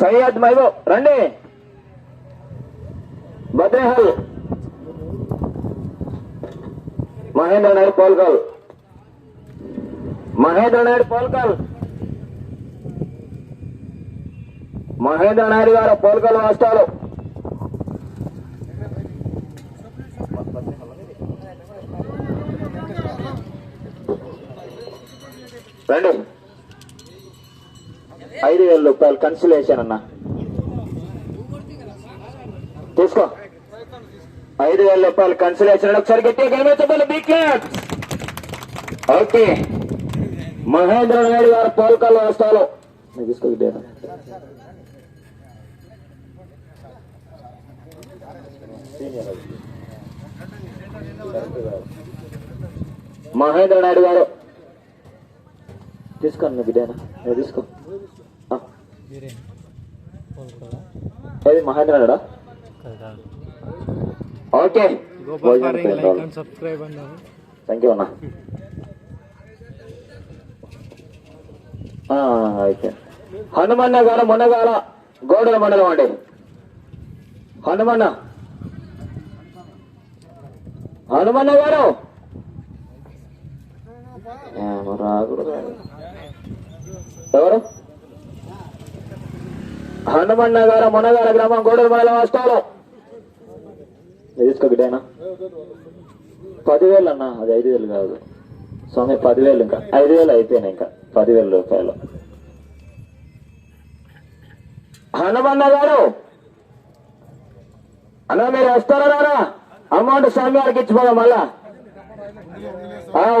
సయ్యద్ మైబో రండి. భద్రహల్. మహేంద్ర నాయుడు పోల్కల్. మహేంద్ర నాయుడు పోల్కల్. మహేంద్ర నాయుడు గారు పోల్కల్ రాష్ట్రాలు రండి. ఐదు వేల రూపాయలు కన్సిలేషన్ అన్న. తీసుకో. ఐదు వేల రూపాయలు కన్సిలేషన్ ఒకసారి గట్టిగా కనిపించబోలు బిగ్ ఓకే. మహేంద్ర నాయుడు గారు పోల్కల్ వస్తాలో తీసుకో మహేంద్ర నాయుడు గారు. తీసుకోండి బిడ్డ తీసుకో. ఏది మహేంద్ర నాయుడా ఓకే. సబ్స్క్రైబ్ అన్నారు. థ్యాంక్ యూ అన్న. అయితే హనుమన్న గారు మొన్నగాల గోడల మండలం అండి. హనుమన్న హనుమన్న గారు. ఎవరు? హనుమన్న గారు మొనగార గ్రామం గోడల మండలం వస్తాడు తీసుకో బిడ్డనా. పదివేలు అన్న అది ఐదు వేలు కాదు. స్వామి పదివేలు ఇంకా. ఐదు వేలు అయిపోయినాయి ఇంకా. పదివేల రూపాయలు. హనుమన్న గారు! అన్న మీరు వస్తారా రారా? అమౌంట్ స్వామి గారికి ఇచ్చిపోదాం మళ్ళా.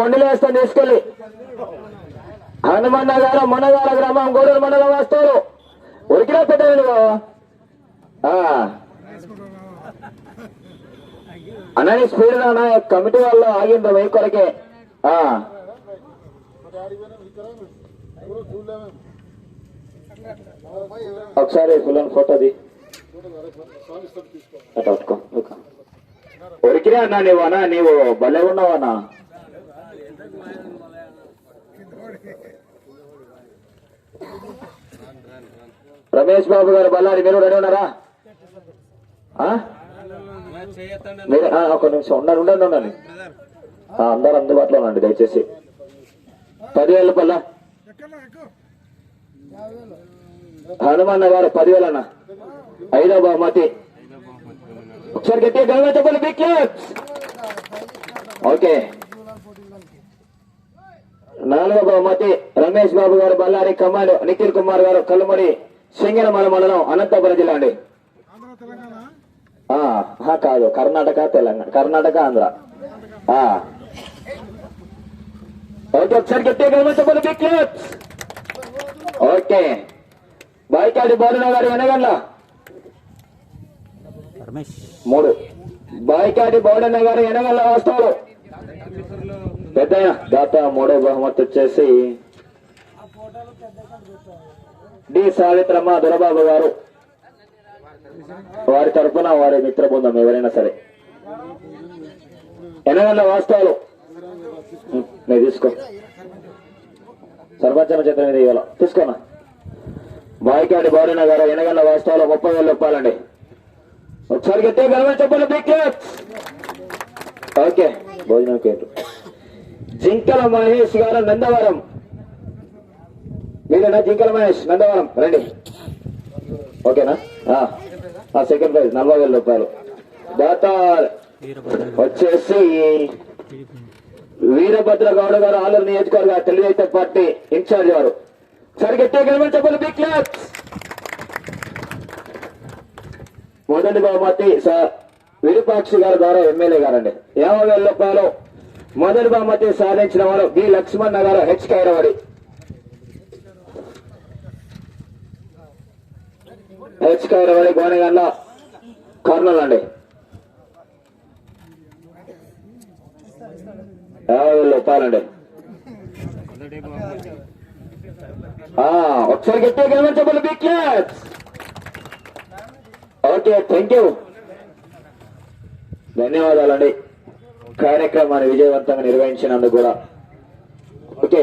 వండిలో వేస్తాను తీసుకెళ్ళి. హనుమన్న గారు మునగాల గ్రామం గూడూరు మండలం వస్తారు ఉరికినా పెట్టావు నువ్వు? ఆ. అన్నని స్పీడ్ అన్న కమిటీ వాళ్ళు ఆగిండ్రు వెయ్యి కొరకే. ఒకసారి ఫుల్ ఫోటోది అటు ఉరికినా అన్నా నీవు అన్నా నీవు భలే ఉన్నావు అన్నా. రమేష్ బాబు గారు బల్లారి మీరు రెడీ ఉన్నారా? ఆ? ఒక నిమిషం ఉండండి ఉండండి ఉండండి. అందరు అందుబాటులో ఉండండి దయచేసి. పదివేల పల్ల. హనుమన్న గారు పదివేలు అన్న ఐదో బహుమతి. ఒకసారి గట్టిగా గంగా చెప్పండి బిగ్ క్లాప్స్. ఓకే. నాలుగో బహుమతి. రమేష్ బాబు గారు బళ్ళారి కమాండ్ నిఖిల్ కుమార్ గారు కల్లుమడి. సింగనమల మండలం అనంతపురం జిల్లా అండి. కాదు కర్ణాటక తెలంగాణ కర్ణాటక ఆంధ్ర. ఆ. ఓకే ఒకసారి గట్టిగా గమనించబడి. ఓకే. బాయికాడి బోధన గారు వెనగండ్ల? రమేష్ మూడు. బాయికాడి బోడన్న గారు వెనగండ్ల వస్తారు పెద్ద దాత మూడో బహుమతి వచ్చేసి డి సావిత్రమ్మ దొరబాబు గారు. వారి తరఫున వారి మిత్ర బృందం ఎవరైనా సరే. ఎనగన్న వాస్తవాలు. నేను తీసుకో. సర్పంచన చేత మీద ఇవ్వాల తీసుకోనా? బాయికాడి బారిన గారు ఎనగన్న వాస్తవాలు ముప్పై వేలు రూపాయలండి ఒకసారి గట్టే గర్వం చెప్పండి బిగ్ ఓకే భోజనం కేటు. జింకల మహేష్ గారు నందవరం. మీరేనా జింకల మహేష్ నందవరం. రండి. ఓకేనా? ఆ, సెకండ్ ప్రైజ్ నలభై వేల రూపాయలు. దాతార్ వచ్చేసి వీరభద్ర గౌడ గారు ఆలూరు నియోజకవర్గ Telugu Desam party in-charge garu. Sir గట్టిగా గమనించబోలు బిగ్ క్లాప్స్. మొదటి బహుమతి సార్ విరూపాక్షి గారి ద్వారా ఎమ్మెల్యే గారండి. యాభై వేల రూపాయలు. మొదటి బహుమతి సాధించిన వారు B Lakshman garu H Kairavadi H Kairavadi Gonegandla Kurnool అండి. యాభై వేల రూపాయలండి. మొదటి బహుమతి ఆ, ఒకసారి గట్టిగా గమనించబోలు big claps okay thank you ధన్యవాదాలండి. కార్యక్రమాన్ని విజయవంతంగా నిర్వహించినందుకు కూడా. ఓకే.